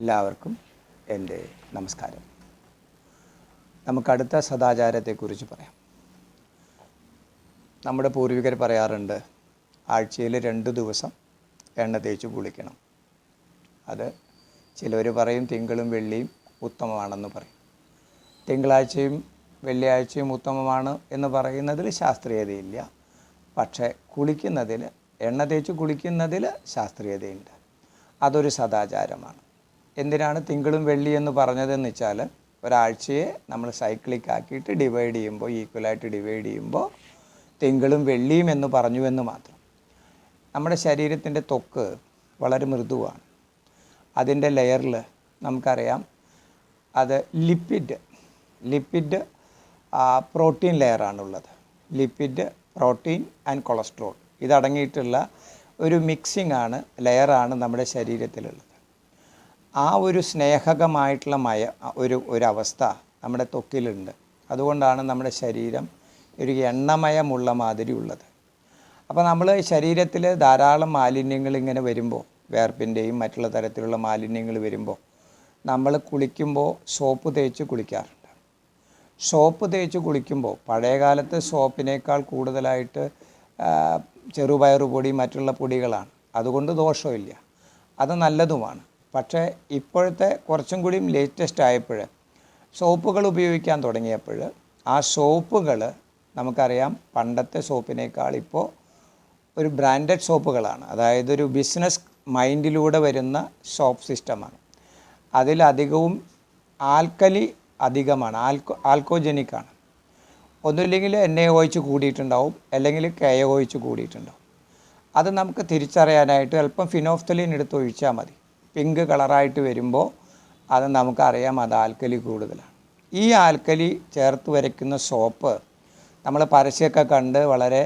എല്ലാവർക്കും എന്റെ നമസ്കാരം. നമുക്ക് അടുത്ത സദാചാരത്തെക്കുറിച്ച് പറയാം. നമ്മുടെ പൂർവികർ പറയാറുണ്ട് ആഴ്ചയിൽ രണ്ട് ദിവസം എണ്ണ തേച്ച് കുളിക്കണം. അത് ചിലർ പറയും തിങ്കളും വെള്ളിയും ഉത്തമമാണെന്ന് പറയും. തിങ്കളാഴ്ചയും വെള്ളിയാഴ്ചയും ഉത്തമമാണ് എന്ന് പറയുന്നതിൽ ശാസ്ത്രീയതയില്ല. പക്ഷേ കുളിക്കുന്നതിൽ എണ്ണ തേച്ച് കുളിക്കുന്നതിൽ ശാസ്ത്രീയതയുണ്ട്. അതൊരു സദാചാരമാണ്. എന്തിനാണ് തിങ്കളും വെള്ളി എന്ന് പറഞ്ഞതെന്ന് വെച്ചാൽ ഒരാഴ്ചയെ നമ്മൾ സൈക്ലിക് ആക്കിയിട്ട് ഡിവൈഡ് ചെയ്യുമ്പോൾ ഈക്വലായിട്ട് ഡിവൈഡ് ചെയ്യുമ്പോൾ തിങ്കളും വെള്ളിയും എന്ന് പറഞ്ഞു എന്ന് മാത്രം. നമ്മുടെ ശരീരത്തിന്റെ തൊക്ക് വളരെ മൃദുവാണ്. അതിന്റെ ലെയറിൽ നമുക്കറിയാം അത് ലിപ്പിഡ് ലിപ്പിഡ് പ്രോട്ടീൻ ലെയറാണുള്ളത് ലിപ്പിഡ് പ്രോട്ടീൻ ആൻഡ് കൊളസ്ട്രോൾ ഇതടങ്ങിയിട്ടുള്ള ഒരു മിക്സിംഗ് ആണ് ലെയറാണ് നമ്മുടെ ശരീരത്തിലുള്ളത്. ആ ഒരു സ്നേഹകമായിട്ടുള്ള മയ ഒരു ഒരവസ്ഥ നമ്മുടെ ത്വക്കിലുണ്ട് അതുകൊണ്ടാണ് നമ്മുടെ ശരീരം ഒരു എണ്ണമയമുള്ള മാതിരി ഉള്ളത്. അപ്പോൾ നമ്മൾ ശരീരത്തിൽ ധാരാളം മാലിന്യങ്ങൾ ഇങ്ങനെ വരുമ്പോൾ വേർപ്പിന്റെയും മറ്റുള്ള തരത്തിലുള്ള മാലിന്യങ്ങൾ വരുമ്പോൾ നമ്മൾ കുളിക്കുമ്പോൾ സോപ്പ് തേച്ച് കുളിക്കാറുണ്ട്. സോപ്പ് തേച്ച് കുളിക്കുമ്പോൾ പഴയകാലത്ത് സോപ്പിനേക്കാൾ കൂടുതലായിട്ട് ചെറുപയറുപൊടി മറ്റുള്ള പൊടികളാണ്. അതുകൊണ്ട് ദോഷമില്ല. അത് നല്ലതുമാണ്. പക്ഷേ ഇപ്പോഴത്തെ കുറച്ചും കൂടിയും ലേറ്റസ്റ്റ് ആയപ്പോൾ സോപ്പുകൾ ഉപയോഗിക്കാൻ തുടങ്ങിയപ്പോൾ ആ സോപ്പുകൾ നമുക്കറിയാം പണ്ടത്തെ സോപ്പിനേക്കാൾ ഇപ്പോൾ ഒരു ബ്രാൻഡഡ് സോപ്പുകളാണ് അതായത് ഒരു ബിസിനസ് മൈൻഡിലൂടെ വരുന്ന സോപ്പ് സിസ്റ്റമാണ് അതിലധികവും ആൽക്കലി അധികമാണ്. ആൽക്കോ ആൽക്കോജനിക്കാണ് ഒന്നുമില്ലെങ്കിൽ എണ്ണ ഒഴിച്ച് കൂടിയിട്ടുണ്ടാവും. അല്ലെങ്കിൽ കെ ഒഴിച്ച് കൂടിയിട്ടുണ്ടാവും. അത് നമുക്ക് തിരിച്ചറിയാനായിട്ട് അല്പം ഫിനോഫ്തലിൻ എടുത്ത് ഒഴിച്ചാൽ മതി. പിങ്ക് കളറായിട്ട് വരുമ്പോൾ അത് നമുക്കറിയാം അത് ആൽക്കലി കൂടുതലാണ്. ഈ ആൽക്കലി ചേർത്ത് വരയ്ക്കുന്ന സോപ്പ് നമ്മൾ പരസ്യമൊക്കെ കണ്ട് വളരെ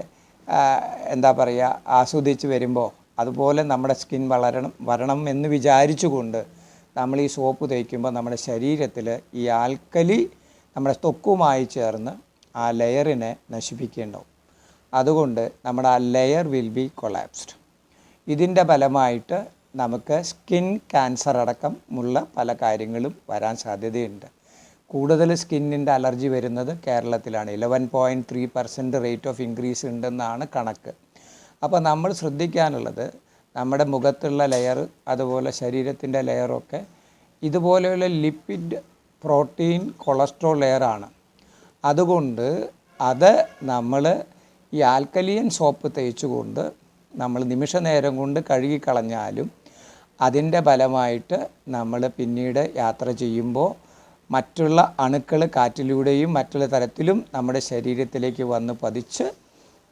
എന്താ പറയുക ആസ്വദിച്ച് വരുമ്പോൾ അതുപോലെ നമ്മുടെ സ്കിൻ വളരണം വരണം എന്ന് വിചാരിച്ചുകൊണ്ട് നമ്മൾ ഈ സോപ്പ് തേക്കുമ്പോൾ നമ്മുടെ ശരീരത്തിൽ ഈ ആൽക്കലി നമ്മുടെ തൊക്കുമായി ചേർന്ന് ആ ലെയറിനെ നശിപ്പിക്കേണ്ടാവും. അതുകൊണ്ട് നമ്മുടെ ആ ലെയർ വിൽ ബി കൊളാപ്സ്ഡ്. ഇതിന്റെ ഫലമായിട്ട് നമുക്ക് സ്കിൻ ക്യാൻസർ അടക്കം ഉള്ള പല കാര്യങ്ങളും വരാൻ സാധ്യതയുണ്ട്. കൂടുതൽ സ്കിന്നിന്റെ അലർജി വരുന്നത് കേരളത്തിലാണ്. Eleven point three percent rate of increase ഉണ്ടെന്നാണ് കണക്ക്. അപ്പോൾ നമ്മൾ ശ്രദ്ധിക്കാനുള്ളത് നമ്മുടെ മുഖത്തുള്ള ലെയർ അതുപോലെ ശരീരത്തിന്റെ ലെയറൊക്കെ ഇതുപോലെയുള്ള ലിപ്പിഡ് പ്രോട്ടീൻ കൊളസ്ട്രോൾ ലെയറാണ് അതുകൊണ്ട് അത് നമ്മൾ ഈ ആൽക്കലിയൻ സോപ്പ് തേച്ചുകൊണ്ട് നമ്മൾ നിമിഷ നേരം കൊണ്ട് കഴുകിക്കളഞ്ഞാലും അതിന്റെ ഫലമായിട്ട് നമ്മൾ പിന്നീട് യാത്ര ചെയ്യുമ്പോൾ മറ്റുള്ള അണുക്കൾ കാറ്റിലൂടെയും മറ്റുള്ള തരത്തിലും നമ്മുടെ ശരീരത്തിലേക്ക് വന്ന് പതിച്ച്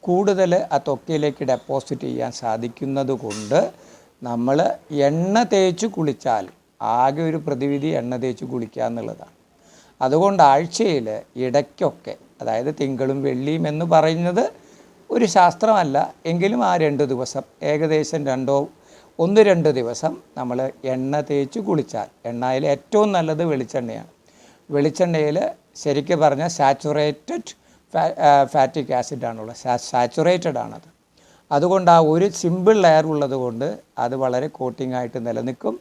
കൂടുതൽ ആ ത്വക്കയിലേക്ക് ഡെപ്പോസിറ്റ് ചെയ്യാൻ സാധിക്കുന്നത് കൊണ്ട് നമ്മൾ എണ്ണ തേച്ച് കുളിച്ചാൽ ആകെ ഒരു പ്രതിവിധി എണ്ണ തേച്ച് കുളിക്കുക എന്നുള്ളതാണ്. അതുകൊണ്ട് ആഴ്ചയിൽ ഇടയ്ക്കൊക്കെ അതായത് തിങ്കളും വെള്ളിയും എന്ന് പറയുന്നത് ഒരു ശാസ്ത്രമല്ല എങ്കിലും ആ രണ്ട് ദിവസം ഏകദേശം രണ്ടോ ഒന്ന് രണ്ട് ദിവസം നമ്മൾ എണ്ണ തേച്ച് കുളിച്ചാൽ എണ്ണയിൽ ഏറ്റവും നല്ലത് വെളിച്ചെണ്ണയാണ്. വെളിച്ചെണ്ണയിൽ ശരിക്കും പറഞ്ഞാൽ സാച്ചുറേറ്റഡ് ഫാറ്റിക് ആസിഡാണുള്ളത്. സാച്ചുറേറ്റഡ് ആണത് അതുകൊണ്ട് ആ ഒരു സിമ്പിൾ ലെയർ ഉള്ളത് കൊണ്ട് അത് വളരെ കോട്ടിംഗ് ആയിട്ട് നിലനിൽക്കും.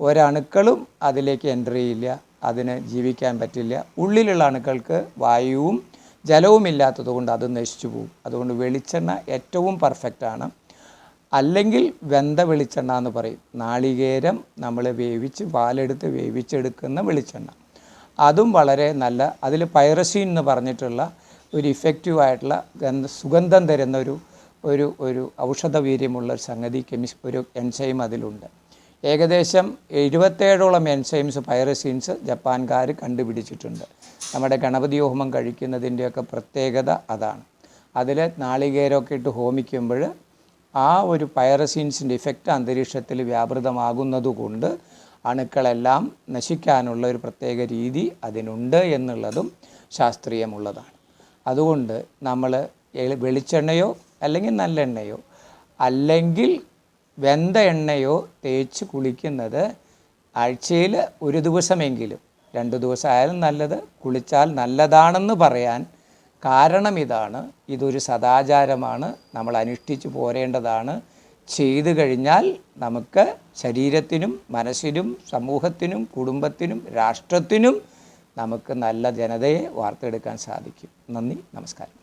ഒരണുക്കളും അതിലേക്ക് എൻട്രി ചെയ്യില്ല അതിന് ജീവിക്കാൻ പറ്റില്ല. ഉള്ളിലുള്ള അണുക്കൾക്ക് വായുവും ജലവും ഇല്ലാത്തത് കൊണ്ട് അത് നശിച്ചു പോകും. അതുകൊണ്ട് വെളിച്ചെണ്ണ ഏറ്റവും പെർഫെക്റ്റാണ് അല്ലെങ്കിൽ വെന്ത വെളിച്ചെണ്ണ എന്ന് പറയും. നാളികേരം നമ്മൾ വേവിച്ച് പാലെടുത്ത് വേവിച്ചെടുക്കുന്ന വെളിച്ചെണ്ണ. അതും വളരെ നല്ല അതിൽ പൈറസീൻ എന്ന് പറഞ്ഞിട്ടുള്ള ഒരു ഇഫക്റ്റീവായിട്ടുള്ള ഗന്ധ സുഗന്ധം തരുന്ന ഒരു ഒരു ഒരു ഔഷധ വീര്യമുള്ള ഒരു സംഗതി കെമിസ് ഒരു എൻസൈം അതിലുണ്ട്. ഏകദേശം എഴുപത്തേഴോളം എൻസൈംസ് പൈറസീൻസ് ജപ്പാൻകാർ കണ്ടുപിടിച്ചിട്ടുണ്ട്. നമ്മുടെ ഗണപതി ഹോമം കഴിക്കുന്നതിന്റെയൊക്കെ പ്രത്യേകത അതാണ്. അതിൽ നാളികേരമൊക്കെ ഇട്ട് ഹോമിക്കുമ്പോൾ ആ ഒരു പൈറസീൻസിന്റെ ഇഫക്റ്റ് അന്തരീക്ഷത്തിൽ വ്യാപൃതമാകുന്നതുകൊണ്ട് അണുക്കളെല്ലാം നശിക്കാനുള്ള ഒരു പ്രത്യേക രീതി അതിനുണ്ട് എന്നുള്ളതും ശാസ്ത്രീയമുള്ളതാണ്. അതുകൊണ്ട് നമ്മൾ വെളിച്ചെണ്ണയോ അല്ലെങ്കിൽ നല്ലെണ്ണയോ അല്ലെങ്കിൽ വെന്ത എണ്ണയോ തേച്ച് കുളിക്കുന്നത് ആഴ്ചയിൽ ഒരു ദിവസമെങ്കിലും രണ്ട് ദിവസമായാലും നല്ലത് കുളിച്ചാൽ നല്ലതാണെന്ന് പറയാൻ കാരണം ഇതാണ് ഇതൊരു സദാചാരമാണ്. നമ്മൾ അനുഷ്ഠിച്ചു പോരേണ്ടതാണ്. ചെയ്തു കഴിഞ്ഞാൽ നമുക്ക് ശരീരത്തിനും മനസ്സിനും സമൂഹത്തിനും കുടുംബത്തിനും രാഷ്ട്രത്തിനും നമുക്ക് നല്ല ജനതയെ വാർത്തെടുക്കാൻ സാധിക്കും. നന്ദി. നമസ്കാരം.